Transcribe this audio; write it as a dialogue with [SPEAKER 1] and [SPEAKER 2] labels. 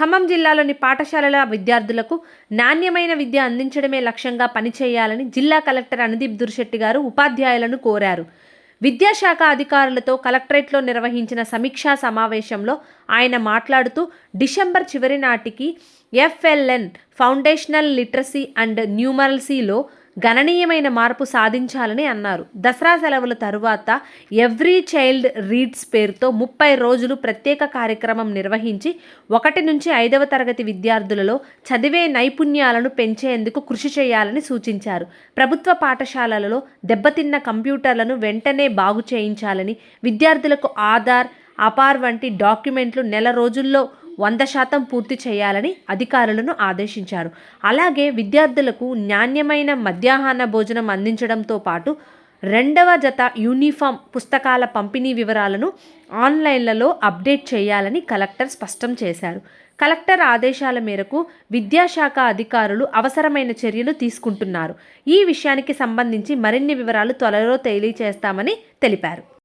[SPEAKER 1] ఖమ్మం జిల్లాలోని పాఠశాలల విద్యార్థులకు నాణ్యమైన విద్య అందించడమే లక్ష్యంగా పనిచేయాలని జిల్లా కలెక్టర్ అనుదీప్ దుర్శెట్టి గారు ఉపాధ్యాయులను కోరారు. విద్యాశాఖ అధికారులతో కలెక్టరేట్లో నిర్వహించిన సమీక్షా సమావేశంలో ఆయన మాట్లాడుతూ డిసెంబర్ చివరి నాటికి ఎఫ్ఎల్ఎన్ ఫౌండేషనల్ లిటరసీ అండ్ న్యూమరసీలో గణనీయమైన మార్పు సాధించాలని అన్నారు. దసరా సెలవుల తరువాత ఎవ్రీ చైల్డ్ రీడ్స్ పేరుతో ముప్పై రోజులు ప్రత్యేక కార్యక్రమం నిర్వహించి ఒకటి నుంచి ఐదవ తరగతి విద్యార్థులలో చదివే నైపుణ్యాలను పెంచేందుకు కృషి చేయాలని సూచించారు. ప్రభుత్వ పాఠశాలలలో దెబ్బతిన్న కంప్యూటర్లను వెంటనే బాగు చేయించాలని విద్యార్థులకు ఆధార్ అపార్ వంటి డాక్యుమెంట్లు నెల రోజుల్లో వంద శాతం పూర్తి చేయాలని అధికారులను ఆదేశించారు. అలాగే విద్యార్థులకు నాణ్యమైన మధ్యాహ్న భోజనం అందించడంతో పాటు రెండవ జత యూనిఫామ్ పుస్తకాల పంపిణీ వివరాలను ఆన్లైన్లలో అప్డేట్ చేయాలని కలెక్టర్ స్పష్టం చేశారు. కలెక్టర్ ఆదేశాల మేరకు విద్యాశాఖ అధికారులు అవసరమైన చర్యలు తీసుకుంటున్నారు. ఈ విషయానికి సంబంధించి మరిన్ని వివరాలు త్వరలో తెలియజేస్తామని తెలిపారు.